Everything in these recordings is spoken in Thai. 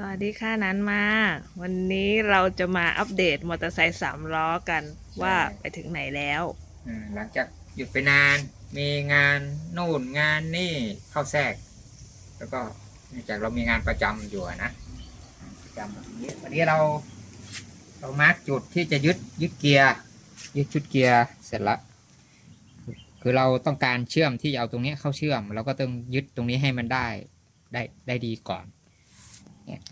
สวัสดีค่ะนันมากวันนี้เราจะมาอัปเดตมอเตอร์ไซค์สามล้อกันว่าไปถึงไหนแล้วอืมหลังจากหยุดไปนาน มีงานนู่นงานนี่เข้าแทรก แล้วก็เนื่องจากเรามีงานประจำอยู่อะนะประจำวันนี้วันนี้เรา เรามาร์กจุดที่จะยึดยึดเกียร์ยึดชุดเกียร์เสร็จละคือคือเราต้องการเชื่อมที่จะเอาตรงนี้เข้าเชื่อมเราก็ต้องยึดตรงนี้ให้มันได้ได้ได้ดีก่อน เนี่ย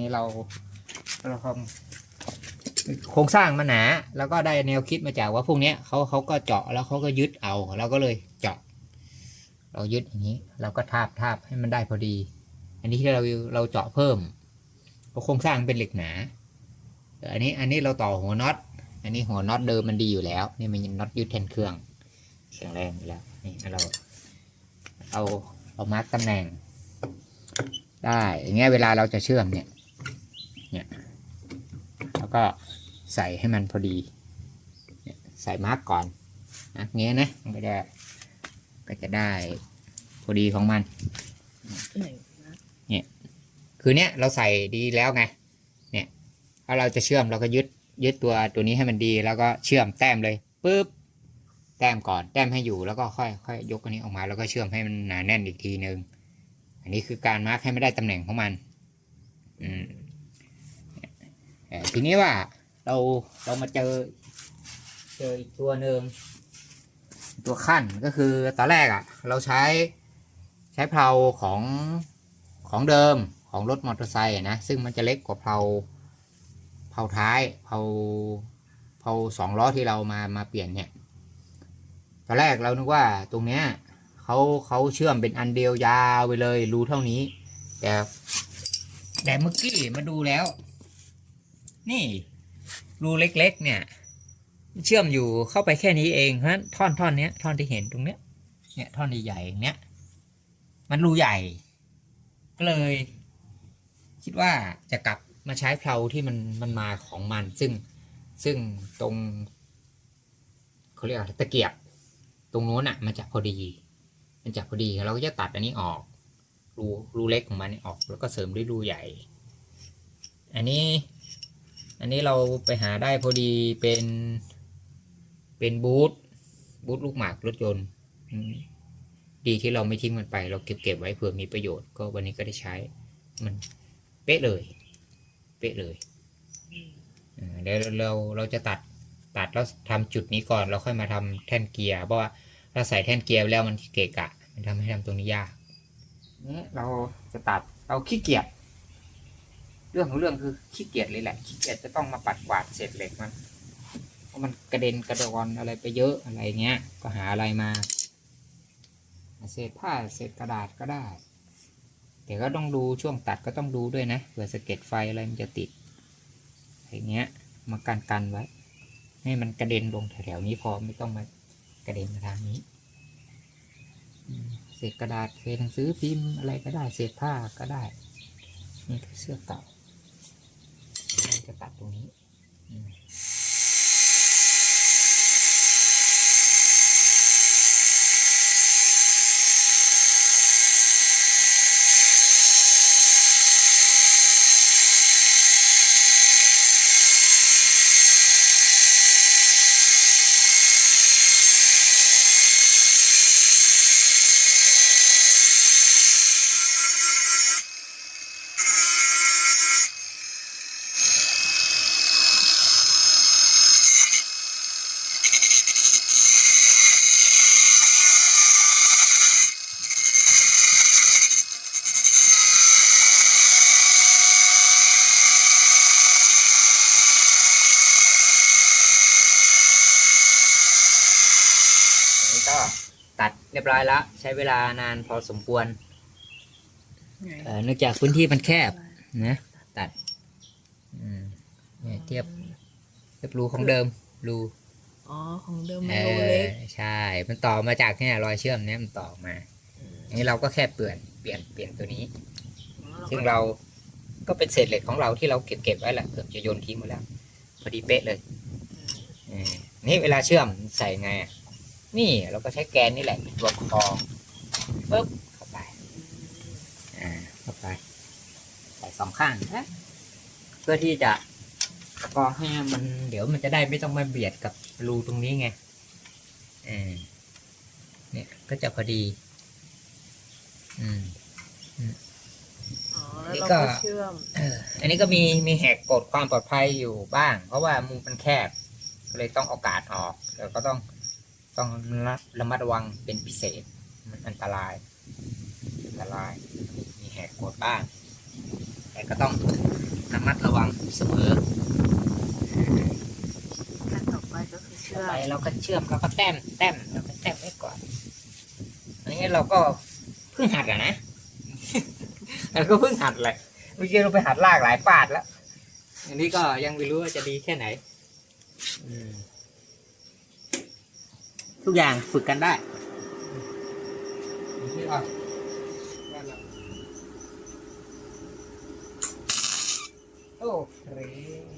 นี่เราเราทำโครงสร้างมันหนา แล้วก็ได้แนวคิดมาจากว่าพวกนี้เขาเขาก็เจาะแล้วเขาก็ยึดเอาเราก็เลยเจาะ เรายึดอย่างนี้ เราก็ทาบทาบให้มันได้พอดี อันนี้ที่เราเราเจาะเพิ่มเพราะโครงสร้างเป็นเหล็กหนาอันนี้อันนี้เราต่อหัวน็อตอันนี้หัวน็อตเดิมมันดีอยู่แล้ว นี่มันน็อตยึดแทนเครื่องแข็งแรงอยู่แล้วนี่เราเอาเอามาร์กตำแหน่ง ได้อย่างเงี้ยเวลาเราจะเชื่อมเนี่ยเนี่ยแล้วก็ใส่ให้มันพอดีเนี่ยใส่มาร์กก่อนนะเงี้ยนะมันก็จะก็จะได้พอดีของมันเนี่ยคือเนี้ยเราใส่ดีแล้วไงเนี่ยถ้าเราจะเชื่อมเราก็ยึดยึดตัวตัวนี้ให้มันดีแล้วก็เชื่อมแต้มเลยปุ๊บแต้มก่อนแต้มให้อยู่แล้วก็ค่อยค่อยยกอันนี้ออกมาแล้วก็เชื่อมให้มันหนาแน่นอีกทีหนึ่ง อันนี้คือการมาร์กให้ไม่ได้ตำแหน่งของมันอืมเอ่อทีนี้ว่าเราเรามาเจอ เจออีกตัวหนึ่งตัวขั้นก็คือตอนแรกอะ่ะ เราใช้ใช้เพลาของของเดิมของรถมอเตอร์ไซค์นะ ซึ่งมันจะเล็กกว่าเพลาเพลาท้ายเพลาเพลาสองล้อที่เรามามาเปลี่ยนเนี่ย ตอนแรกเรานึกว่าตรงเนี้ย เขาเขาเชื่อมเป็นอันเดียวยาวไปเลย รูเท่านี้ แต่แต่เมื่อกี้มาดูแล้ว นี่ รูเล็ก ๆ เนี่ย เชื่อมอยู่เข้าไปแค่นี้เองเพราะฉะนั้นท่อนท่อนเนี้ยท่อนที่เห็นตรงเนี้ย เนี่ยท่อนใหญ่ๆอย่างเนี้ยมันรูใหญ่ ก็เลย คิดว่าจะกลับมาใช้เพลาที่มันมันมาของมัน ซึ่งซึ่งตรงเขาเรียกอะไรตะเกียบ ตรงโน้นอะ มันจะพอดี มันจะพอดีเราก็จะตัดอันนี้ออก รูรูเล็กของมันออก แล้วก็เสริมด้วยรูใหญ่ อันนี้อันนี้เราไปหาได้พอดีเป็นเป็นบูทบูทลูกหมากรถยนต์ดีที่เราไม่ทิ้งมันไป เราเก็บเก็บไว้เผื่อมีประโยชน์ก็วันนี้ก็ได้ใช้ มันเป๊ะเลย เป๊ะเลยเดี๋ยวเราเราจะตัดตัดแล้วทำจุดนี้ก่อนเราค่อยมาทำแท่นเกียร์เพราะว่า ถ้าใส่แท่นเกียร์แล้วมันเกะกะ มันทำให้ทำตรงนี้ยากนี่เราจะตัดเราขี้เกียจเรื่องของเรื่องคือขี้เกียจเลยแหละขี้เกียจจะต้องมาปัดกวาดเศษเหล็กมันเพราะมันกระเด็นกระดอนอะไรไปเยอะอะไรเงี้ย ก็หาอะไรมาเศษผ้าเศษกระดาษก็ได้แต่ก็ต้องดูช่วงตัดก็ต้องดูด้วยนะเผื่อสะเก็ดไฟอะไรมันจะติดอย่างเงี้ยมากันกันไว้ ให้มันกระเด็นลงแถวๆนี้พอไม่ต้องมา กระเด็นมาทางนี้เศษกระดาษเศษหนังสือพิมพ์อะไรก็ได้เศษผ้าก็ได้ นี่คือเสื้อเก่าจะตัดตรงนี้อืนี้ก็ตัดเรี ยบร้อยแล้ว ใช้เวลานานพอสมควรเอ่อเนื่องจากพื้นที่มันแคบนะตัดอืมเนี่ยเทียบเทียบรูของเดิมรูอ๋อ ของเดิมมัเอนรูอเล็ก ใช่ มันต่อมาจากเนี่ยรอยเชื่อมเนี่ยมันต่อมาอันนี้เราก็แค่เปลี่ยนเปลี่ยนเปลี่ยนตัวนี้ ซึ่งเราก็เป็นเศษเหล็กของเราที่เราเก็บเก็บไว้แหละเกือบจะโยนทิ้งหมดแล้ว พอดีเป๊ะเลยเออนี่เวลาเชื่อมใส่ไงอะ นี่เราก็ใช้แกนนี่แหละเป็นตัวคอปึ๊บเข้าไปอ่าเข้าไปใส่สองข้างนะเพื่อที่จะก็ให้มันเดี๋ยวมันจะได้ไม่ต้องมาเบียดกับรูตรงนี้ไงเออเนี่ยก็จะพอดี อืมอ๋อแล้วนี่เราก็ก็เชื่อมเอออันนี้ก็มีมีแหกกฎความปลอดภัยอยู่บ้าง เพราะว่ามุมมันแคบก็เลยต้องเอากาดออกแล้วก็ต้อง ต้องระระมัดระวังเป็นพิเศษ มันอันตราย อันตราย มีแหกกฎบ้าง แต่ก็ต้องระมัดระวังเสมอขั้นต่อไปก็คือเชื่ต่ออมไปเราก็เชื่อมเราก็แต้มแต้มเราก็แต้มไว้ก่อนอันนี้เราก็เพิ่งหัดอะนะเราก็เพิ่งหัดแหละเมื่อกี้เราไปหัดลากหลายปาดแล้ว อันนี้ก็ยังไม่รู้ว่าจะดีแค่ไหน อืม ทุกอย่างฝึกกันได้โอเค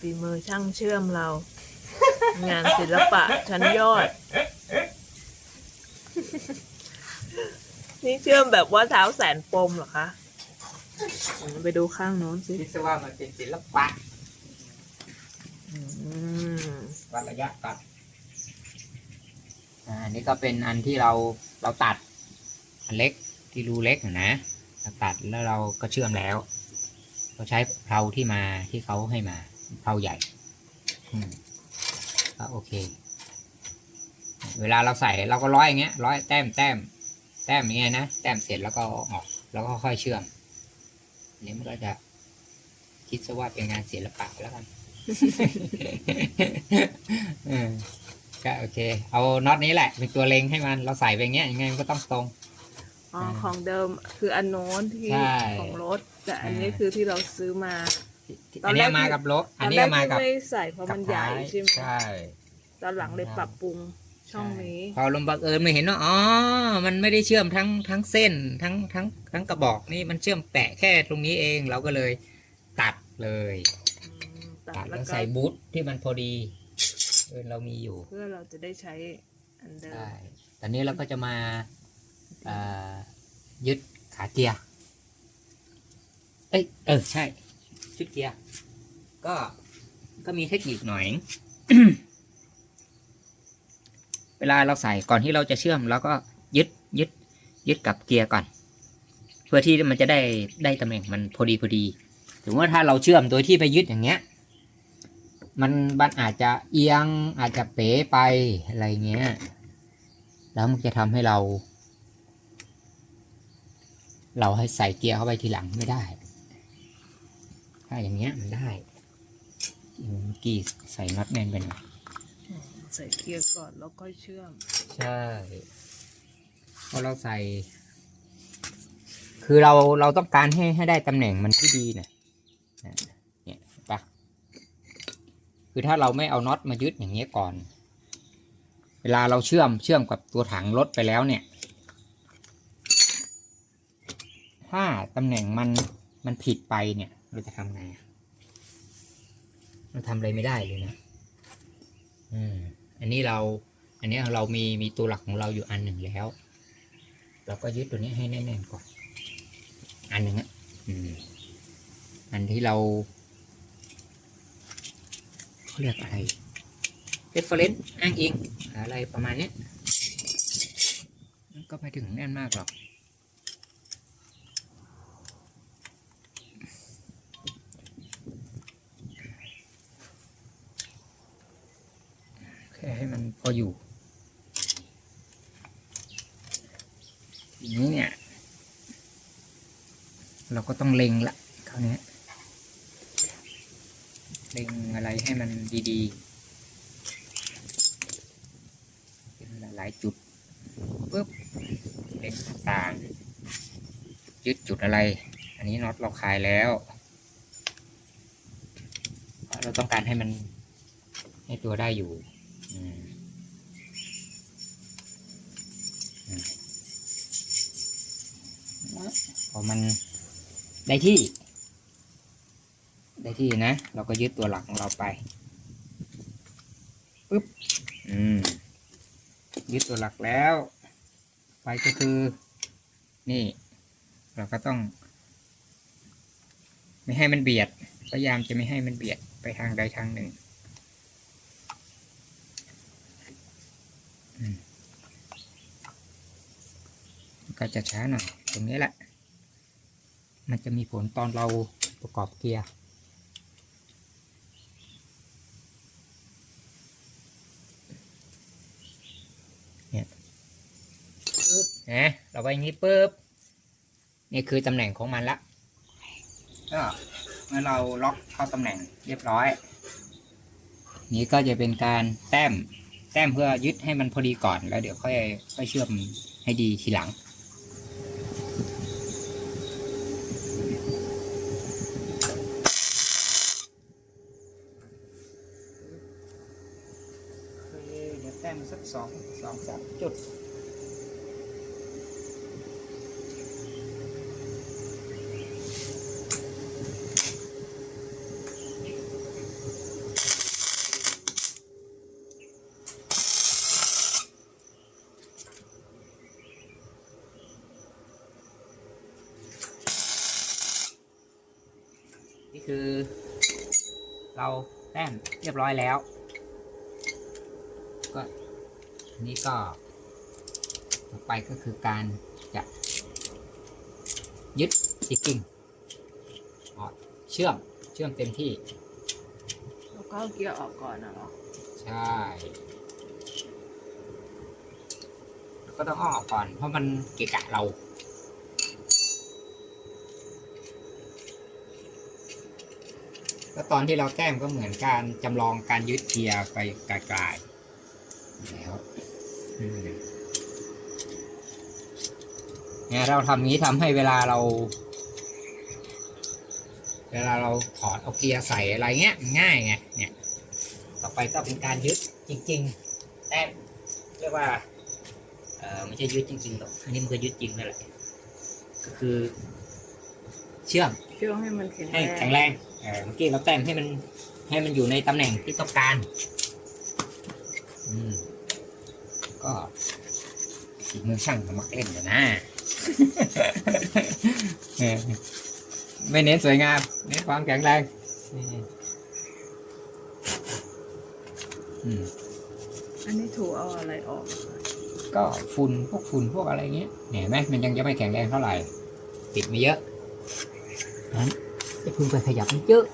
ฝีมือช่างเชื่อมเรา งานศิลปะชั้นยอด นี่เชื่อมแบบว่าเท้าแสนปมเหรอคะอืมไปดูข้างโน้นสิคิดซะว่ามันเป็นศิลปะอืมวัดระยะตัดอ่าอันนี้ก็เป็นอันที่เราเราตัด อันเล็กที่รูเล็กน่ะนะเราตัดแล้วเราก็เชื่อมแล้ว เราใช้เพลาที่มาที่เขาให้มา เพลาใหญ่อืมก็โอเค เวลาเราใส่เราก็ร้อยอย่างเงี้ย ร้อยแต้มแต้มแต้มอย่างเงี้ยนะแต้มเสร็จแล้วก็เอาออก แล้วก็ค่อยเชื่อมอันนี้มันก็จะคิดซะว่าเป็นงานศิลปะแล้วกันเออก็โอเค เอาน็อตนี้แหละ เป็นตัวเล็งให้มัน เราใส่ไปอย่างเงี้ยยังไงมันก็ต้องตรง อ๋ออ่าของเดิมคืออันโน้นที่ใช่ของรถ แต่อันนี้อ่าคือที่เราซื้อมา ตออันนแรกเนี้ยมากับรถอันนี้ตก็แรมากับที่ไม่ใส่เพราะมันใหญ่กับท้ายใช่ไหมใช่ ตอนหลังเลยปรับปรุงช่องนี้พอลมบังเอิญมาเห็นว่าอ๋อ มันไม่ได้เชื่อมทั้งทั้งเส้นทั้งทั้งทั้งกระบอกนี่มันเชื่อมแตะแค่ตรงนี้เองเราก็เลยตัดเลย อืมตัตัดดแล้แล้ววก็ใส่บูทที่มันพอดีเออเรามีอยู่เพื่อเราจะได้ใช้อันเดิมใช่ตอนนี้เราก็จะมาเอ่อยึดขาเกียร์เอ้ยเออใช่ ชุดเกียร์ก็ก็มีเทคนิคหน่อย เวลาเราใส่ก่อนที่เราจะเชื่อมเราก็ยึดยึด ยึดกับเกียร์ก่อน เพื่อที่มันจะได้ได้ตำแหน่งมันพอดีพอดีถึงว่าถ้าเราเชื่อมโดยที่ไปยึดอย่างเงี้ย มันมันอาจจะเอียงอาจจะเป๋ไปอะไรเงี้ย แล้วมันจะทำให้เรา เราให้ใส่เกียร์เข้าไปทีหลังไม่ได้ ถ้าอย่างเงี้ยมันได้เมื่อกี้ใส่น็อตแน่นไปหน่อยใส่เกียร์ก่อนแล้วก็เชื่อม ใช่พอเราใส่ คือเราเราต้องการให้ให้ได้ตำแหน่งมันที่ดีนะนะเนี่ยเห็นปะคือถ้าเราไม่เอาน็อตมายึดอย่างเงี้ยก่อน เวลาเราเชื่อมเชื่อมกับตัวถังรถไปแล้วเนี่ย ถ้าตำแหน่งมันมันผิดไปเนี่ย เราจะทำไงอะเราทำอะไรไม่ได้เลยนะอืมอันนี้เรา อันนี้เรามีมีตัวหลักของเราอยู่อันหนึ่งแล้ว เราก็ยึดตัวนี้ให้แน่นๆก่อน อันหนึ่งอะอืมอันที่เราเขาเรียกอะไร reference อ้างอิงอะไรประมาณนี้ก็ไม่ถึงแน่นมากหรอก แค่ให้มัน พออยู่ทีนี้เนี่ย เราก็ต้องเล็งละคราวนี้เล็งอะไรให้มันดีๆเป็นหลายๆจุดปุ๊บเล็งต่างยึดจุดอะไร อันนี้น็อตเราคลายแล้วเราะเราต้องการให้มันให้ตัวได้อยู่ อืม พอมันได้ที่ ได้ที่นะ เราก็ยึดตัวหลักของเราไปปึ๊บอืมยึดตัวหลักแล้ว ไปก็คือ นี่ เราก็ต้อง ไม่ให้มันเบียด พยายามจะไม่ให้มันเบียดไปทางใดทางหนึ่ง ก็จะช้าหน่อยตรงนี้แหละ มันจะมีผลตอนเราประกอบเกียร์เนี่ยปึ๊บนะเราไว้อย่างนี้ปุ๊บนี่คือตำแหน่งของมันละก็เมื่อเราล็อกเข้าตำแหน่งเรียบร้อย นี้ก็จะเป็นการแต้มแต้มเพื่อยึดให้มันพอดีก่อนแล้วเดี๋ยวค่อยค่อยเชื่อมให้ดีทีหลัง โอเคเดี๋ยวแต้ม สักสองสองสามจุด นี่คือเราแต้มเรียบร้อยแล้ว ก็อั นนี้ก็ ต่อไปก็คือการจะยึดสกิ้งอ๋อเชื่อมเชื่อมเต็มที่แล้วก็เอาเกียร์ออกก่อนนะเหรอใช่แล้วก็ต้องอ้อออกก่อน เพราะมันเกะกะเราก็ตอนที่เราแต้มก็เหมือนการจำลองการยึดเกียร์ไปไกลๆแล้วอืม เนี่ยเราทำงี้ทำให้เวลาเรา เวลาเราถอดเอาเกียร์ใส่อะไรเงี้ยมันง่ายไงเนี่ยต่อไปก็เป็นการยึดจริง ๆ แต้มเรียกว่าเออไม่ใช่ยึดจริงๆหรอกอันนี้มันก็ยึดจริงนั่นแหละก็คือ เชื่อมเชื่อให้มันแข็งแรให้งแข็งแรงเออเมื่อกี้เราแต้มให้มันให้มันอยู่ในตำแหน่งที่ต้องการ อืม ก็อีกมือช่างก็มักเล่นอยู่นะเออไม่เน้นสวยงาม เน้นความแข็งแรงนี่อืมอันนี้ถูเอาอะไรออก ก็ฝุ่นพวกฝุ่นพวกอะไรเงี้ยเห็นไหมมันยังจะไม่แข็งแรงเท่าไหร่ ติดมาเยอะนั้นจะพึงไปขยับมันเยอะ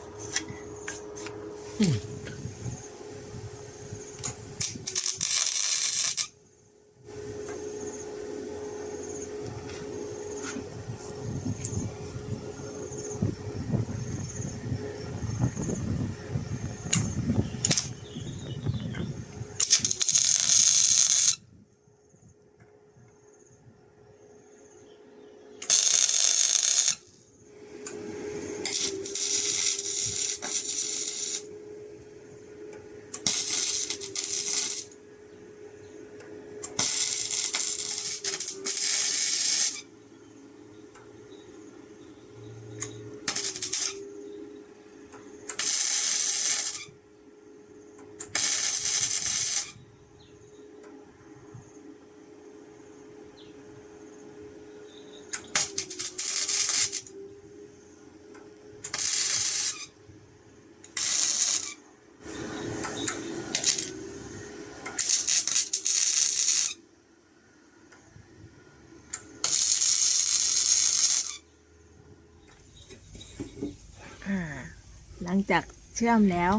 อืมจากเชื่อมแล้ว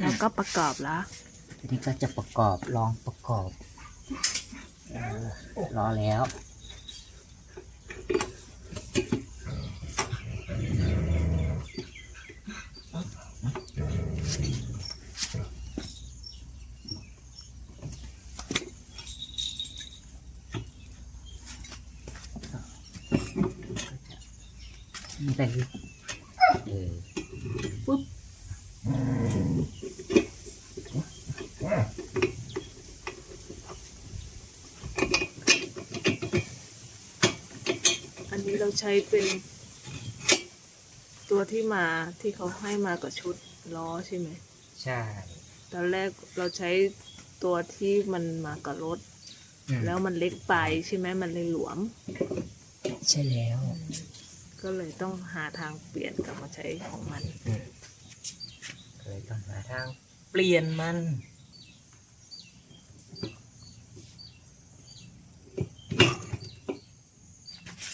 เราก็ประกอบแล้วทีนี้ก็จะประกอบลองประกอบออรอแล้ว นี่ไปออปุ๊บ อันนี้เรา ใช้เป็นตัวที่มาที่เขาให้มากับชุดล้อใช่ไหมใช่ ตอนแรกเราใช้ตัวที่มันมากับรถ อืมแล้วมันเล็กไปใช่ไหมมันเลยหลวม ใช่แล้ว ก็เลยต้องหาทางเปลี่ยนกลับมาใช้ของมันเลยต้องหาทางเปลี่ยนมัน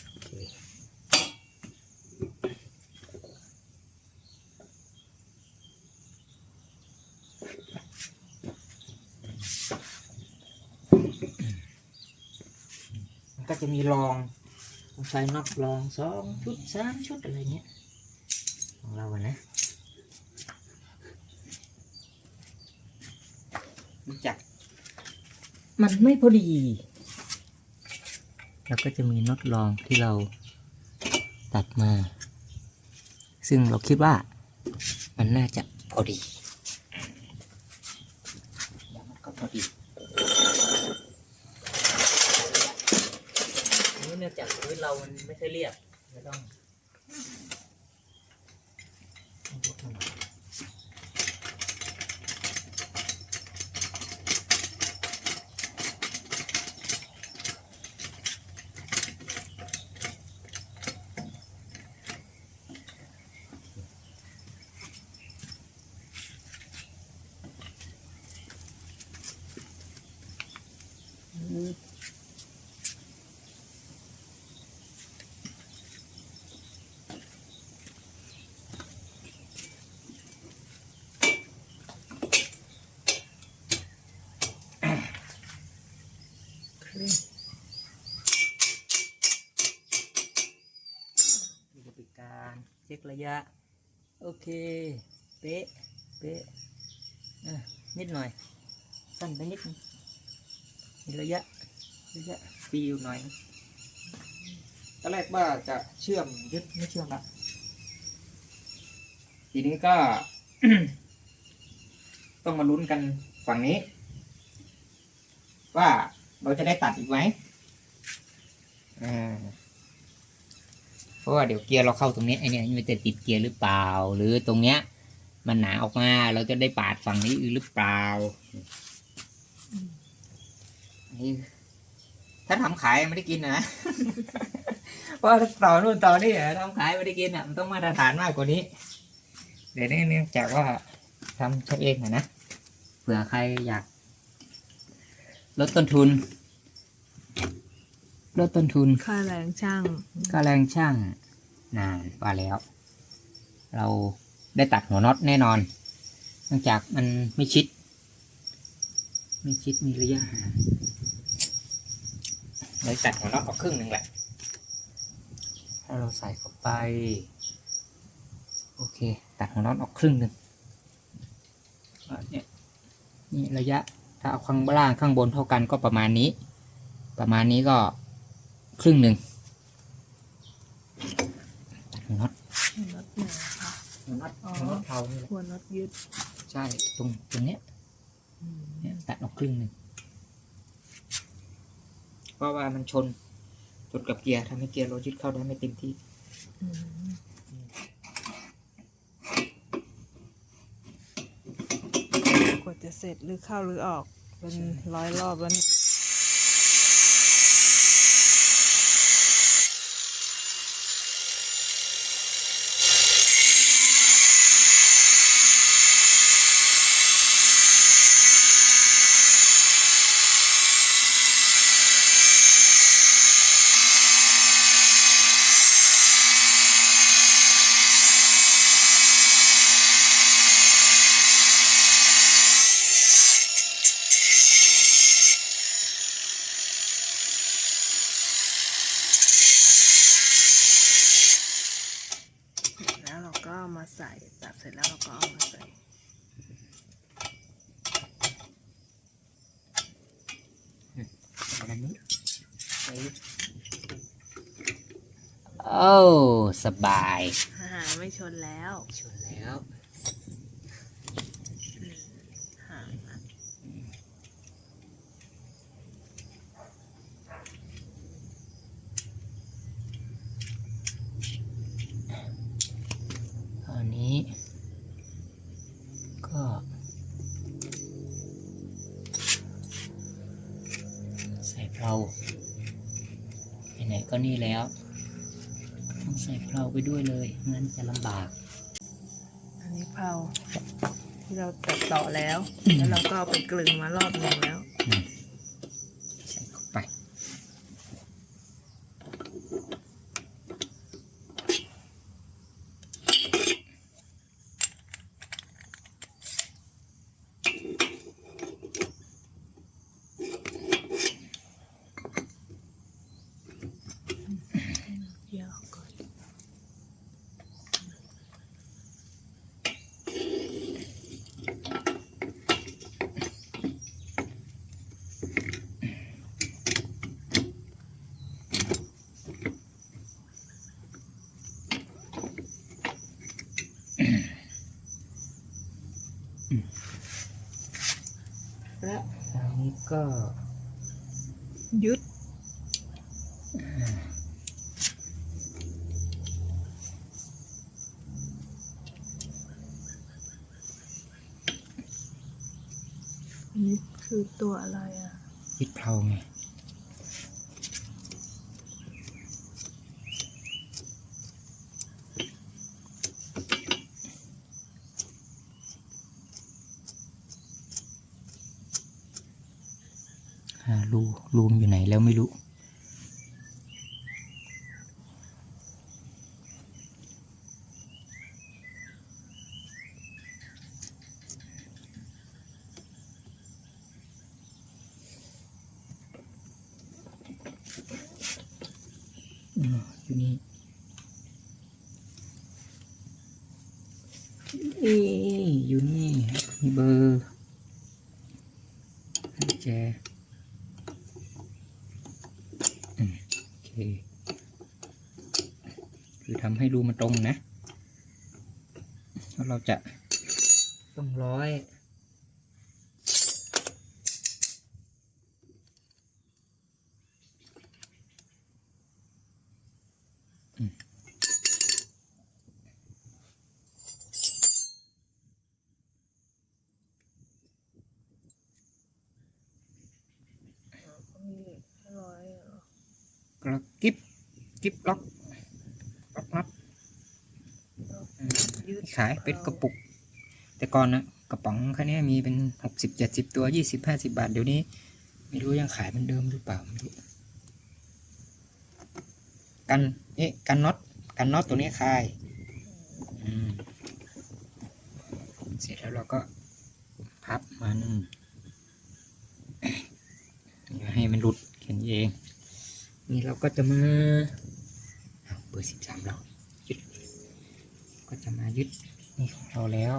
โอเคมันก็จะมีรองต้อง ใช้น็อตรองสองชุดสามชุดอะไรเงี้ยของเราอะนะรู้จัก มันไม่พอดีแล้วก็จะมีน็อตรองที่เราตัดมา ซึ่งเราคิดว่ามันน่าจะพอดีแล้วมันก็พอดีนี่เนื่อง จากพื้นเรามันไม่ใช่เรียบไม่ต้องต้องยกมันหน่อย มีบริการเช็คระยะ โอเค เป๊ะ เป๊ะนิดหน่อย สั้นไปนิดนึงมีระยะ ระยะฟีอยู่หน่อยตอนแรกว่าจะเชื่อมยึดไม่เชื่อมละทีนี้ก็ ต้องมาลุ้นกันฝั่งนี้ ว่าเราจะได้ตัดอีกไหมอ่า เพราะว่าเดี๋ยวเกียร์เราเข้าตรงนี้ไอเนี่ยมันจะติดเกียร์หรือเปล่า หรือตรงเนี้ย มันหนาออกมาเราจะได้ปาดฝั่งนี้อีกหรือเปล่าอันนี้ถ้าทำขายไม่ได้กินนะเพราะต่อนู่นต่อนี่อะทำขายไม่ได้กินอะมันต้องมาตรฐานมากกว่านี้ เดี๋ยวนี้เนื่องจากว่าทำใช้เองอะนะเผื่อใครอยากลดต้นทุน ลดต้นทุน ค่าแรงช่างก็แรงช่างนานกว่าแล้ว เราได้ตัดหัวน็อตแน่นอนเนื่องจากมันไม่ชิด ไม่ชิดมีระยะห่างเลยตัดหัวน็อตออกครึ่งหนึ่งแหละถ้าเราใส่เข้าไป โอเค ตัดหัวน็อตออกครึ่งหนึ่งอะเนี่ยนี่ระยะถ้าเอาข้างล่างข้างบนเท่ากันก็ประมาณนี้ ประมาณนี้ก็ ครึ่งหนึ่งน็อตน็อตไหนคะน็อตอ๋อน็อตเทานี่แหละหัวน็อตยึดใช่ตรงตรงเนี้ยเนี่ยตัดออกครึ่งหนึ่งเพราะว่ามันชนชนกับเกียร์ทำให้เกียร์เรายึดเข้าได้ไม่เต็มที่อืมกว่าจะเสร็จหรือเข้าหรือออกเป็นร้อยรอบแล้วเนี่ย โอ้ สบาย อ่าไม่ชนแล้วชวนแล้ว ห่างอะ ตอนนี้ ก็ ใส่เพลาไหนๆก็นี่แล้ว ต้องใส่เพลา ไปด้วยเลยงั้นจะลำบาก อันนี้เผาที่เราตัดต่อแล้ว แล้วเราก็เอาไปกลึงมารอบหนึ่งแล้ว ใส่เข้าไป เดี๋ยวก่อน และทางนี้ก็ ยึดอันนี้คือ ตัวอะไรอะยึดเพลาไงหารูรูมอยู่ไหนแล้วไม่รู้ อืมอยู่นี่นี่อยู่นี่มีเบอร์กุญแจอืมโอเค คือ ทำให้รูมันตรงนะแล้วเราจะต้องร้อยนี่ร้อยเหรอกระกิบกิบล็อกล็อกน็อตอืม ยืดขายเป็นกระปุก แต่ก่อนนะกระป๋องแค่นี้มีเป็นหกสิบเจ็ดสิบตัวยี่สิบห้าสิบาท เดี๋ยวนี้ ไม่รู้ยังขายเหมือนเดิมหรือเปล่าไม่รู้กันนี่กันน็อตกันน็อตตัวนี้คลายเสร็จแล้วเราก็พับมันอย่าให้มันหลุดแค่นี้เอง นี่เราก็จะมาเบอร์สิบสามเรายึดก็จะ มายึดนี่ของเราแล้ว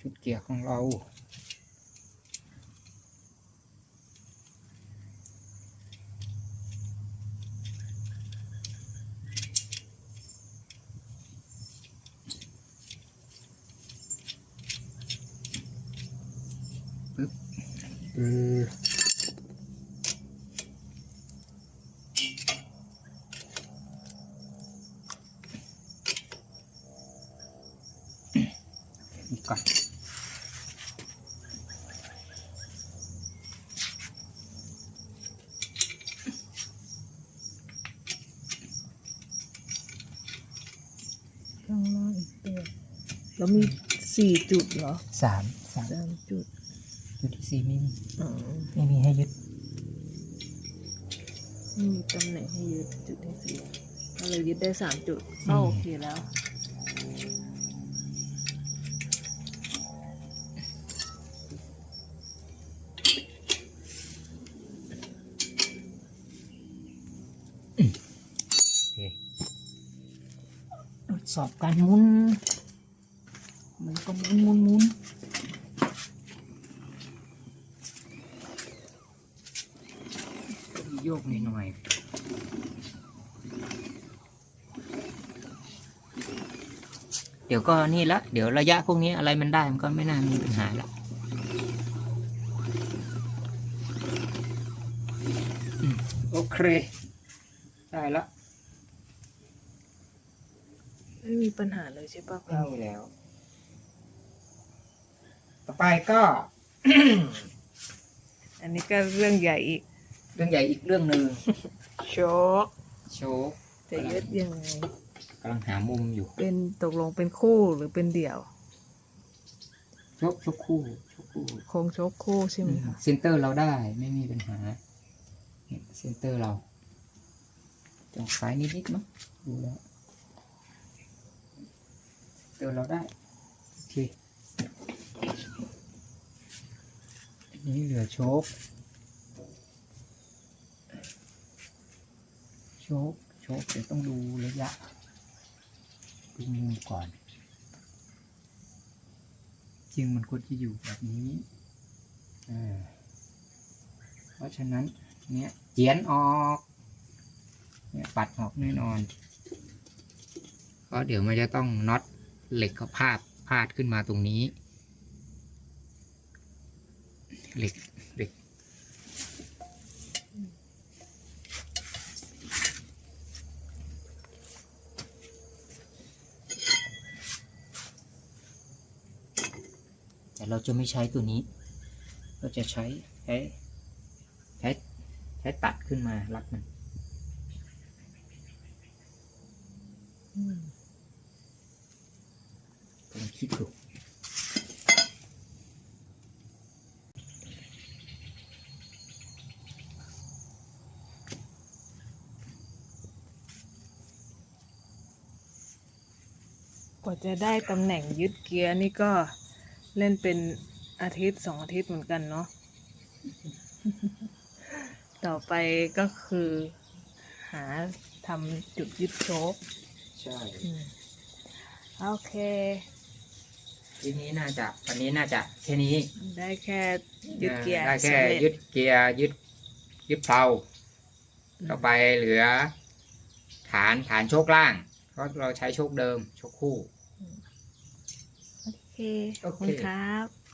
ชุดเกียร์ของเรา ก่อนข้างล่างอีกตัวแล้วมีสี่จุดเหรอสามสามสามจุดอจุดที่สี่ไม่มีอืมไม่มีให้ยึดไม่มีตำแหน่งให้ยึดจุดที่สี่ก็เลยยึดได้สามจุดก็โอเคแล้ว สอบการหมุนมันก็หมุนหมุนหมุนโยกหน่อยๆเดี๋ยวก็นี่ละ เดี๋ยวระยะพวกนี้อะไรมันได้มันก็ไม่น่ามีปัญหาละอืมโอเค ได้ละ ไม่มีปัญหาเลยใช่ปะไม่มีแล้ว ต่อไปก็ อันนี้ก็เรื่องใหญ่อีกเรื่องใหญ่อีกเรื่องหนึ่งโชกโชคจะยึดยังไงกำลังหามุมอยู่เป็นตกลงเป็นคู่หรือเป็นเดี่ยวโชคโชคคู่โชคคู่โครงโชกคู่ใช่ไหมคะเซนเตอร์เราได้ไม่มีปัญหาเนี่ยเซนเตอร์เราจงซ้ายนิดๆมั้งดูแล้ว เซนเตอร์เราได้โอเคนนี้เหลือโชคโชคโชคเดี๋ยวต้องดูระยะดูมุมก่อน จริงมันควรจะอยู่แบบนี้เพราะฉะนั้นเนี่ยเจียนออกเนี่ยปัดออกแน่นอนเพราะเดี๋ยวมันจะต้องน็อต เหล็กเขาพาดพาดขึ้นมาตรงนี้ เหล็กเหล็กแต่เราจะไม่ใช้ตัวนี้ เราจะใช้ใช้ใช้ใช้ตัดขึ้นมารัดมัน อืม กำลัง คิดอยู่กว่าจะได้ตำแหน่งยึดเกียร์นี่ก็เล่นเป็นอาทิตย์สองอาทิตย์เหมือนกันเนาะ ต่อไปก็คือ หาทำจุดยึดโชคใช่อืมโอเค ทีนี้น่าจะวันนี้น่าจะแค่นี้ได้แค่ยึดเกียร์ได้แค่สำเร็จยึดเกียร์ยึดยึดเพลาต่อไปเหลือ ฐานฐานโชคล่างเพราะเราใช้โชคเดิมโชคคู่โอเคขอบคุณโอเคครับ